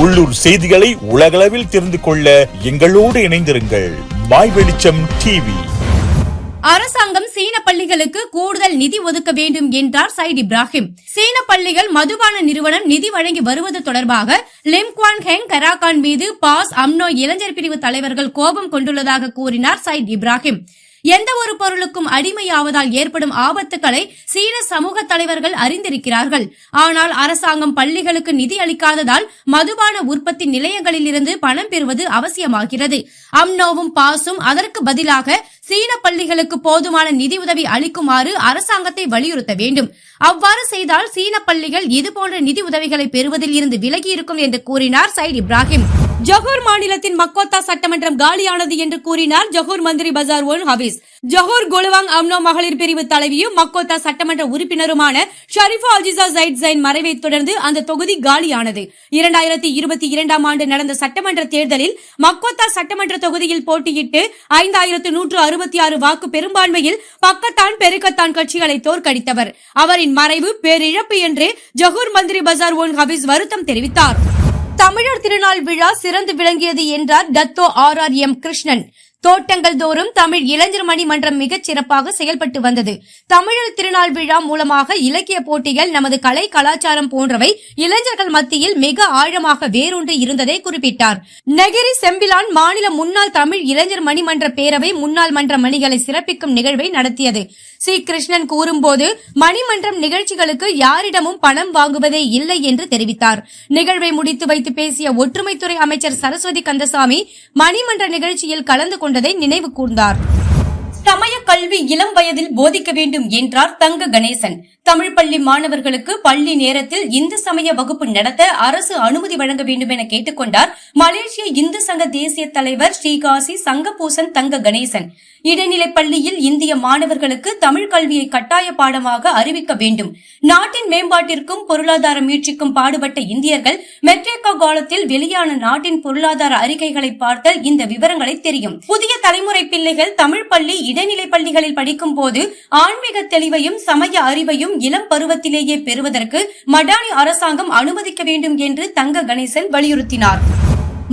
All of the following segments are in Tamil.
உள்ளூர் செய்திகளை உலகளவில் தெரிந்து கொள்ள எங்களோடு இணைந்திருங்கள். மாய் வெளிச்சம் டிவி அரசாங்கம் சீன பள்ளிகளுக்கு கூடுதல் நிதி ஒதுக்க வேண்டும் என்றார் சைட் இப்ராஹிம். சீன பள்ளிகள் மதுபான நிறுவனம் நிதி வழங்கி வருவது தொடர்பாக லிம்குவான் ஹெங் கராகான் மீது பாஸ் அம்னோ இளைஞர் பிரிவு தலைவர்கள் கோபம் கொண்டுள்ளதாக கூறினார் சைட் இப்ராஹிம். எந்த ஒரு பொருளுக்கும் அடிமையாவதால் ஏற்படும் ஆபத்துக்களை சீன சமூக தலைவர்கள் அறிந்திருக்கிறார்கள். ஆனால் அரசாங்கம் பள்ளிகளுக்கு நிதி அளிக்காததால் மதுபான உற்பத்தி நிலையங்களில் இருந்து பணம் பெறுவது அவசியமாகிறது. அம்னோவும் பாசும் அதற்கு பதிலாக சீன பள்ளிகளுக்கு போதுமான நிதியுதவி அளிக்குமாறு அரசாங்கத்தை வலியுறுத்த வேண்டும். அவ்வாறு செய்தால் சீன பள்ளிகள் இதுபோன்ற நிதி உதவிகளை பெறுவதில் இருந்து விலகி இருக்கும் என்று கூறினார் சைட் இப்ராஹிம். ஜொஹூர் மாநிலத்தின் மக்கோத்தா சட்டமன்றம் காலியானது என்று கூறினார் ஜொஹூர் மந்திரி பஜார் Onn Hafiz. Johor Kluang UMNO மகளிர் பிரிவு தலைவியும் மக்கோத்தா சட்டமன்ற உறுப்பினருமான ஷரீஃபா அஜிசா ஜைட் ஜைன் மறைவை தொடர்ந்து அந்த தொகுதி காலியானது. இரண்டாயிரத்தி இருபத்தி இரண்டாம் ஆண்டு நடந்த சட்டமன்ற தேர்தலில் மக்கோத்தா சட்டமன்ற தொகுதியில் போட்டியிட்டு ஐந்தாயிரத்து நூற்று அறுபத்தி ஆறு வாக்கு பெரும்பான்மையில் பக்கத்தான் பெருக்கத்தான் கட்சிகளை தோற்கடித்தவர். அவரின் மறைவு பேரிழப்பு என்று ஜஹூர் மந்திரி பஜார் ஒன் ஹபீஸ் வருத்தம் தெரிவித்தார். தமிழர் திருநாள் விழா சிறந்து விளங்கியது என்றார் Dato R R M Krishnan. தோட்டங்கள் தோறும் தமிழ் இளைஞர் மணி மன்றம் மிகச் சிறப்பாக செயல்பட்டு வந்தது. தமிழர் திருநாள் விழா மூலமாக இலக்கிய போட்டிகள் நமது கலை கலாச்சாரம் போன்றவை இளைஞர்கள் மத்தியில் மிக ஆழமாக வேரூன்றி இருந்ததை குறிப்பிட்டார். நெகிரி செம்பிலான் மாநில முன்னாள் தமிழ் இளைஞர் மணிமன்ற பேரவை முன்னாள் மன்ற மணிகளை சிறப்பிக்கும் நிகழ்வை நடத்தியது. சி. கிருஷ்ணன் கூறும்போது மணிமன்றம் நிகழ்ச்சிகளுக்கு யாரிடமும் பணம் வாங்குவதே இல்லை என்று தெரிவித்தார். நிகழ்வை முடித்து வைத்து பேசிய ஒற்றுமைத்துறை அமைச்சர் சரஸ்வதி கந்தசாமி மணிமன்ற நிகழ்ச்சியில் கலந்து கொண்டதை நினைவு கூர்ந்தார். சமய கல்வி இளம் வயதில் போதிக்க வேண்டும் என்றார் தங்க கணேசன். தமிழ் பள்ளி மாணவர்களுக்கு பள்ளி நேரத்தில் இந்து சமய வகுப்பு நடத்த அரசு அனுமதி வழங்க வேண்டும் என கேட்டுக்கொண்டார் மலேசிய இந்து சங்க தேசிய தலைவர் ஸ்ரீகாசி சங்கபூசன் தங்க கணேசன். இடைநிலை பள்ளியில் இந்திய மாணவர்களுக்கு தமிழ் கல்வியை கட்டாய பாடமாக அறிவிக்க வேண்டும். நாட்டின் மேம்பாட்டிற்கும் பொருளாதார மீட்சிக்கும் பாடுபட்ட இந்தியர்கள் மெட்ரிகா காலத்தில் வெளியான நாட்டின் பொருளாதார அறிக்கைகளை பார்த்தால் இந்த விவரங்களை தெரியும். புதிய தலைமுறை பிள்ளைகள் தமிழ் பள்ளி இடைநிலை பள்ளிகளில் படிக்கும் போது ஆன்மீக தெளிவையும் சமய அறிவையும் இளம் பருவத்திலேயே பெறுவதற்கு மடானி அரசாங்கம் அனுமதிக்க வேண்டும் என்று தங்க கணேசன் வலியுறுத்தினார்.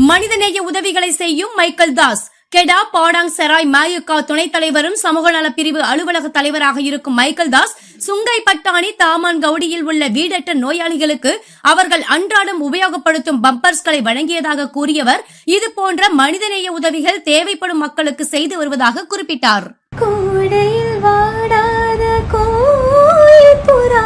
மனிதநேய உதவிகளை செய்யும் மைக்கேல் தாஸ் கெடா பாடாங் செராய் மாயுக்கா துணைத் தலைவரும் சமூக நலப் பிரிவு அலுவலக தலைவராக இருக்கும் Michael Das Sungai Petani Taman கவுடியில் உள்ள வீடற்ற நோயாளிகளுக்கு அவர்கள் அன்றாடம் உபயோகப்படுத்தும் பம்பர்ஸ்களை வழங்கியதாக கூறியவர். இதுபோன்ற மனிதநேய உதவிகள் தேவைப்படும் மக்களுக்கு செய்து வருவதாக குறிப்பிட்டார். கூடையில் வாடாத கோயில் புறா